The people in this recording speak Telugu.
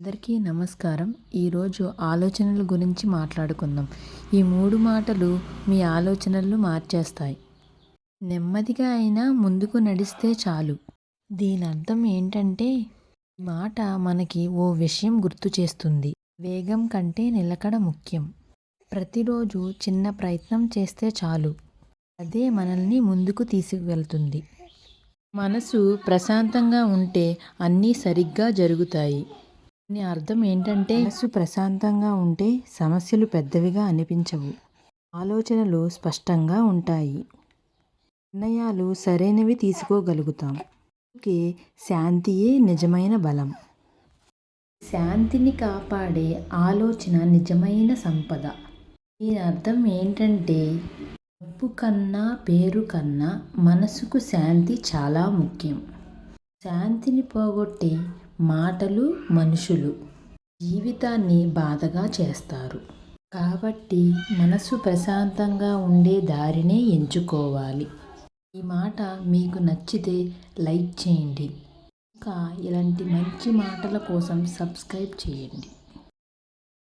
అందరికీ నమస్కారం. ఈరోజు ఆలోచనల గురించి మాట్లాడుకుందాం. ఈ మూడు మాటలు మీ ఆలోచనలు మార్చేస్తాయి. నెమ్మదిగా అయినా ముందుకు నడిస్తే చాలు. దీని అర్థం ఏంటంటే మాట మనకి ఓ విషయం గుర్తు చేస్తుంది. వేగం కంటే నిలకడ ముఖ్యం. ప్రతిరోజు చిన్న ప్రయత్నం చేస్తే చాలు. అదే మనల్ని ముందుకు తీసుకువెళ్తుంది. మనసు ప్రశాంతంగా ఉంటే అన్నీ సరిగ్గా జరుగుతాయి. దీని అర్థం ఏంటంటే? మనసు ప్రశాంతంగా ఉంటే సమస్యలు పెద్దవిగా అనిపించవు. ఆలోచనలు స్పష్టంగా ఉంటాయి. నిర్ణయాలు సరైనవి తీసుకోగలుగుతాం. అందుకే శాంతియే నిజమైన బలం. శాంతిని కాపాడే ఆలోచన నిజమైన సంపద. దీని అర్థం ఏంటంటే? డబ్బు కన్నా పేరు కన్నా మనసుకు శాంతి చాలా ముఖ్యం. శాంతిని పోగొట్టే మాటలు మనుషులు. జీవితాన్ని బాధగా చేస్తారు. కాబట్టి మనసు ప్రశాంతంగా ఉండే దారినే ఎంచుకోవాలి. ఈ మాట మీకు నచ్చితే లైక్ చేయండి. ఇంకా ఇలాంటి మంచి మాటల కోసం సబ్స్క్రైబ్ చేయండి.